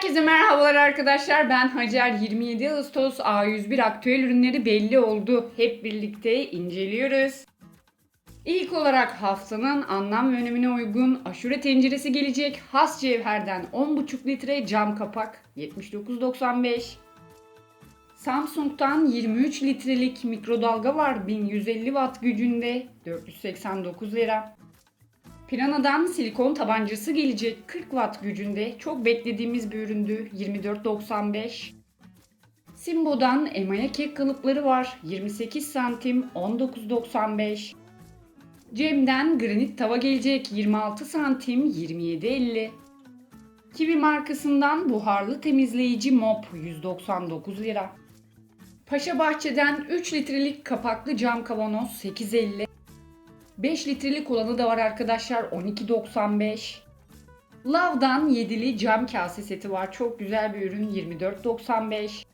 Herkese merhabalar arkadaşlar. Ben Hacer. 27 Ağustos A101 aktüel ürünleri belli oldu. Hep birlikte inceliyoruz. İlk olarak haftanın anlam ve önemine uygun aşure tenceresi gelecek. Has cevherden 10,5 litre cam kapak 79.95. Samsung'dan 23 litrelik mikrodalga var 1150 watt gücünde 489 lira. Pirana'dan silikon tabancası gelecek 40 watt gücünde çok beklediğimiz bir üründü 24.95. Simbo'dan emaye kek kalıpları var 28 santim 19.95. Cem'den granit tava gelecek 26 santim 27.50. Kiwi markasından buharlı temizleyici mop 199 lira. Paşa Bahçe'den 3 litrelik kapaklı cam kavanoz 8.50. 5 litrelik olanı da var arkadaşlar 12.95. Love'dan 7'li cam kase seti var. Çok güzel bir ürün 24.95.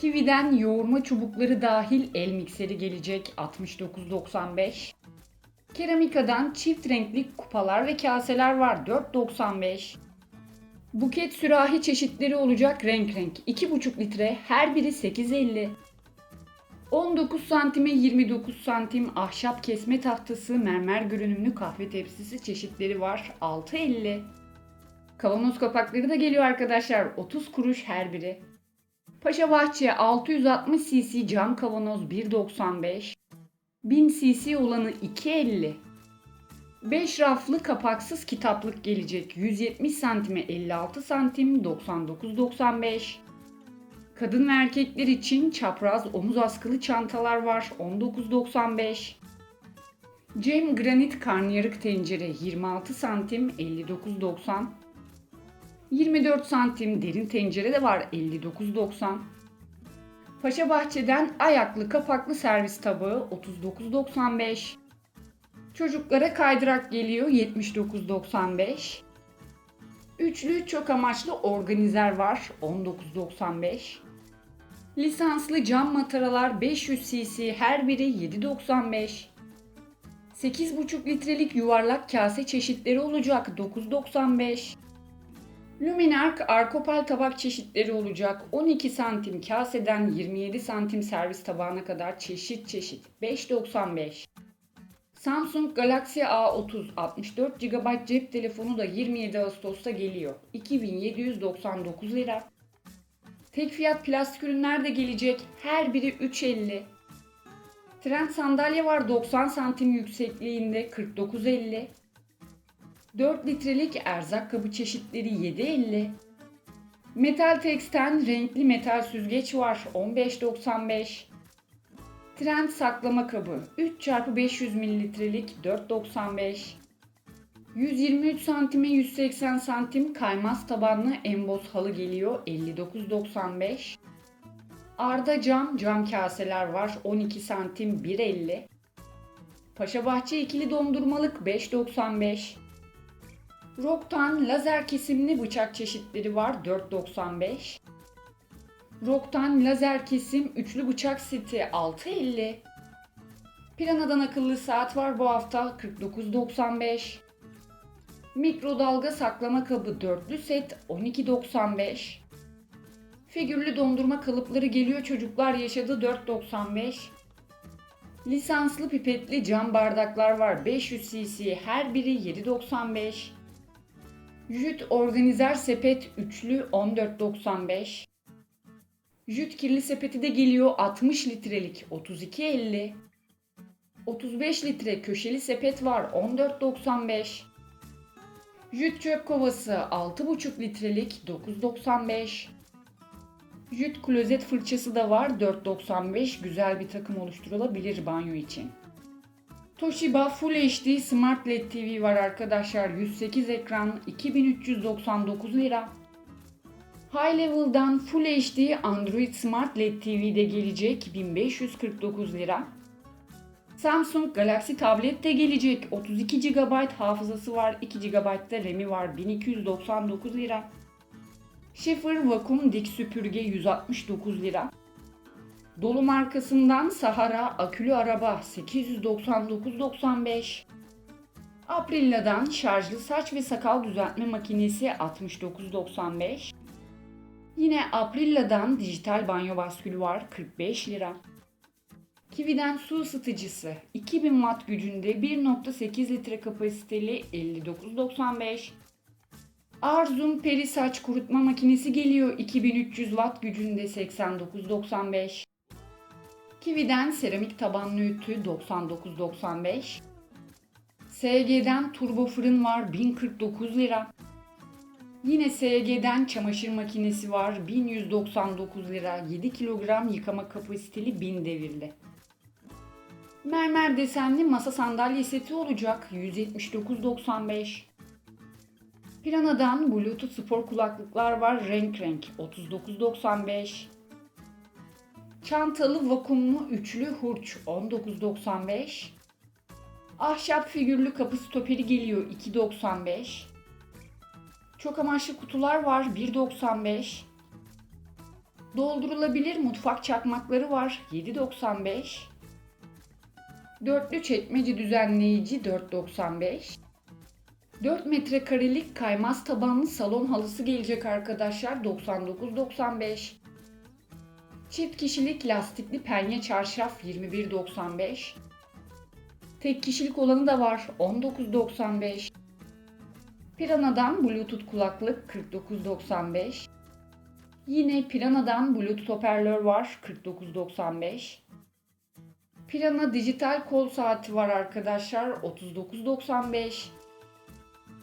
Kiwi'den yoğurma çubukları dahil el mikseri gelecek 69.95. Keramika'dan çift renkli kupalar ve kaseler var 4.95. Buket sürahi çeşitleri olacak renk renk 2,5 litre her biri 8.50. 19 santime 29 santim ahşap kesme tahtası mermer görünümlü kahve tepsisi çeşitleri var 6.50. Kavanoz kapakları da geliyor arkadaşlar 30 kuruş her biri. Paşa Bahçe 660 cc cam kavanoz 1.95. 1000 cc olanı 2.50. 5 raflı kapaksız kitaplık gelecek 170 santime 56 santim 99.95. Kadın ve erkekler için çapraz omuz askılı çantalar var 19.95. Cem granit karnıyarık tencere 26 santim 59.90. 24 santim derin tencere de var 59.90. Paşa Bahçe'den ayaklı kapaklı servis tabağı 39.95. Çocuklara kaydırak geliyor 79.95. Üçlü çok amaçlı organizer var 19.95. Lisanslı cam mataralar 500 cc her biri 7.95. 8,5 litrelik yuvarlak kase çeşitleri olacak 9.95. Luminark Arkopal tabak çeşitleri olacak 12 santim kaseden 27 santim servis tabağına kadar çeşit çeşit 5.95. Samsung Galaxy A30 64 GB cep telefonu da 27 Ağustos'ta geliyor. 2799 lira. Tek fiyat plastik ürünler de gelecek. Her biri 3.50. Trend sandalye var 90 santim yüksekliğinde 49.50. 4 litrelik erzak kabı çeşitleri 7.50. Metal Tex'ten renkli metal süzgeç var 15.95. Trend saklama kabı 3x500 mililitrelik 4.95 123 santime 180 santim kaymaz tabanlı emboz halı geliyor 59.95 Arda cam cam kaseler var 12 santim 1.50 Paşabahçe ikili dondurmalık 5.95 Rock'tan lazer kesimli bıçak çeşitleri var 4.95 Rock'tan lazer kesim üçlü bıçak seti 6.50. Pirana'dan akıllı saat var bu hafta 49.95. Mikrodalga saklama kabı dörtlü set 12.95. Figürlü dondurma kalıpları geliyor çocuklar yaşadı 4.95. Lisanslı pipetli cam bardaklar var 500 cc her biri 7.95. Jüt organizer sepet üçlü 14.95. Jüt kirli sepeti de geliyor 60 litrelik 32.50. 35 litre köşeli sepet var 14.95. Jüt çöp kovası 6,5 litrelik 9.95. Jüt klozet fırçası da var 4.95 güzel bir takım oluşturulabilir banyo için. Toshiba Full HD Smart LED TV var arkadaşlar 108 ekran 2399 lira. High Level'dan Full HD Android Smart LED TV'de gelecek 1549 lira. Samsung Galaxy Tablet de gelecek 32 GB hafızası var 2 GB da RAM'i var 1299 lira. Schaefer Vakum Dik Süpürge 169 lira. Dolu markasından Sahara akülü araba 899.95. Aprilla'dan şarjlı saç ve sakal düzeltme makinesi 69.95. Yine Aprilla'dan dijital banyo baskülü var 45 lira. Kiwi'den su ısıtıcısı 2000 watt gücünde 1.8 litre kapasiteli 59.95. Arzum peri saç kurutma makinesi geliyor 2300 watt gücünde 89.95. Kiwi'den seramik tabanlı ütü 99.95. SG'den turbo fırın var 1049 lira. Yine SG'den çamaşır makinesi var 1199 lira 7 kilogram yıkama kapasiteli 1000 devirli. Mermer desenli masa sandalye seti olacak 179.95. Pirana'dan Bluetooth spor kulaklıklar var renk renk 39.95. Çantalı vakumlu üçlü hurç 19.95. Ahşap figürlü kapı stoperi geliyor 2.95. Çok amaçlı kutular var 1.95. Doldurulabilir mutfak çakmakları var 7.95. Dörtlü çekmece düzenleyici 4.95. 4 metrekarelik kaymaz tabanlı salon halısı gelecek arkadaşlar 99.95. Çift kişilik lastikli penye çarşaf 21.95. Tek kişilik olanı da var 19.95. Pirana'dan Bluetooth kulaklık 49.95. Yine Pirana'dan Bluetooth hoparlör var 49.95. Pirana dijital kol saati var arkadaşlar 39.95.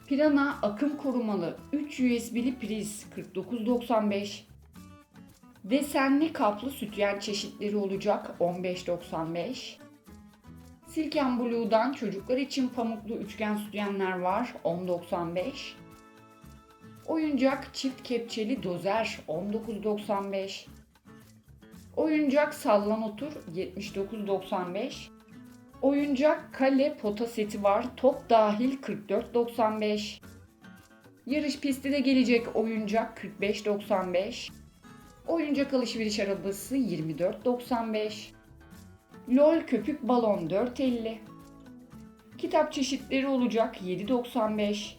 Pirana akım korumalı 3 USB'li priz 49.95. Desenli kaplı sütyen çeşitleri olacak 15.95. Silken Blue'dan çocuklar için pamuklu üçgen sütyenler var 10.95. Oyuncak çift kepçeli dozer 19.95. Oyuncak sallan otur 79.95. Oyuncak kale pota seti var top dahil 44.95. Yarış pisti de gelecek oyuncak 45.95. Oyuncak alışveriş arabası 24.95. LOL köpük balon 4.50. Kitap çeşitleri olacak 7.95.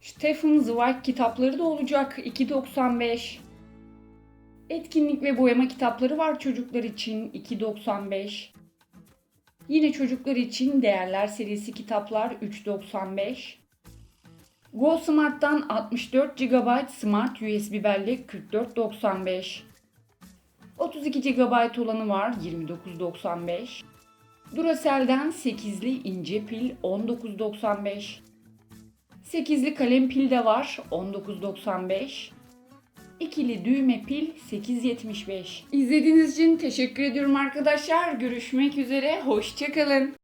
Stephen Zweig kitapları da olacak 2.95. Etkinlik ve boyama kitapları var çocuklar için 2.95. Yine çocuklar için Değerler serisi kitaplar 3.95. Go Smart'tan 64 GB Smart USB bellek 44.95. 32 GB olanı var 29.95. Duracell'den 8'li ince pil 19.95. 8'li kalem pil de var 19.95. İkili düğme pil 8.75. İzlediğiniz için teşekkür ediyorum arkadaşlar. Görüşmek üzere. Hoşçakalın.